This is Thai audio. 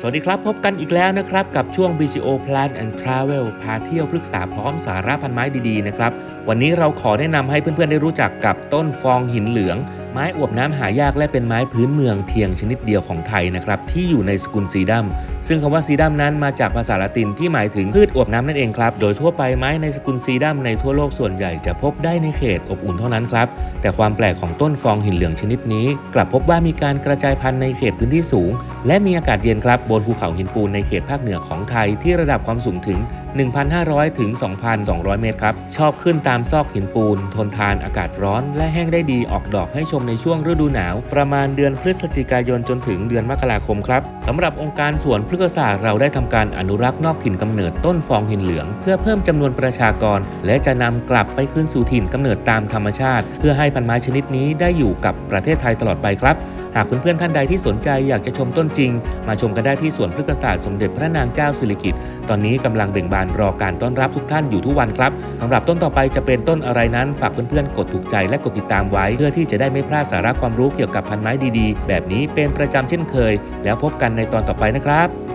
สวัสดีครับ พบกันอีกแล้วนะครับ กับช่วง BGO Plan and Travel พาเที่ยวปรึกษาพร้อมสาระพันไม้ดีๆนะครับ วันนี้เราขอแนะนำให้เพื่อนๆได้รู้จักกับต้นฟองหินเหลือง ไม้อวบน้ำหายากและเป็นไม้พื้นเมืองเพียงชนิดเดียวของไทยนะครับ ที่อยู่ในสกุลซีดัม ซึ่งคำว่าซีดัมนั้นมาจากภาษาละตินที่หมายถึงพืชอวบน้ำนั่นเองครับ โดยทั่วไปไม้ในสกุลซีดัมในทั่วโลกส่วนใหญ่จะพบได้ในเขตอบอุ่นเท่านั้นครับ แต่ความแปลกของต้นฟองหินเหลืองชนิดนี้ กลับพบว่ามีการกระจายพันธุ์ในเขตพื้นที่สูง และมีอากาศเย็นครับบนภูเขาหินปูนในเขตภาคเหนือของไทยที่ระดับความสูงถึง 1,500 ถึง 2,200 เมตรครับ ชอบขึ้นตามซอกหินปูน ทนทานอากาศร้อน และแห้งได้ดีออกดอกให้ชมในช่วงฤดูหนาว ประมาณเดือนพฤศจิกายนจนถึงเดือนมกราคมครับสำหรับองค์การสวนพฤกษศาสตร์เราได้ทำการอนุรักษ์นอกถิ่นกำเนิดต้นฟองหินเหลือง เพื่อเพิ่มจำนวนประชากร และจะนำกลับไปคืนสู่ถิ่นกำเนิดตามธรรมชาติ เพื่อให้พันไม้ชนิดนี้ได้อยู่กับประเทศไทยตลอดไปครับหากเพื่อนๆท่านใดที่สนใจอยากจะชมต้นจริง มาชมกันได้ที่สวนพฤกษศาสตร์สมเด็จพระนางเจ้าสิริกิติ์ตอนนี้กำลังเบ่งบานรอการต้อนรับทุกท่านอยู่ทุกวันครับสำหรับต้นต่อไปจะเป็นต้นอะไรนั้นฝากเพื่อนๆกดถูกใจและกดติดตามไว้ เพื่อที่จะได้ไม่พลาดสาระความรู้เกี่ยวกับพันไม้ดีๆ แบบนี้เป็นประจำเช่นเคย แล้วพบกันในตอนต่อไปนะครับ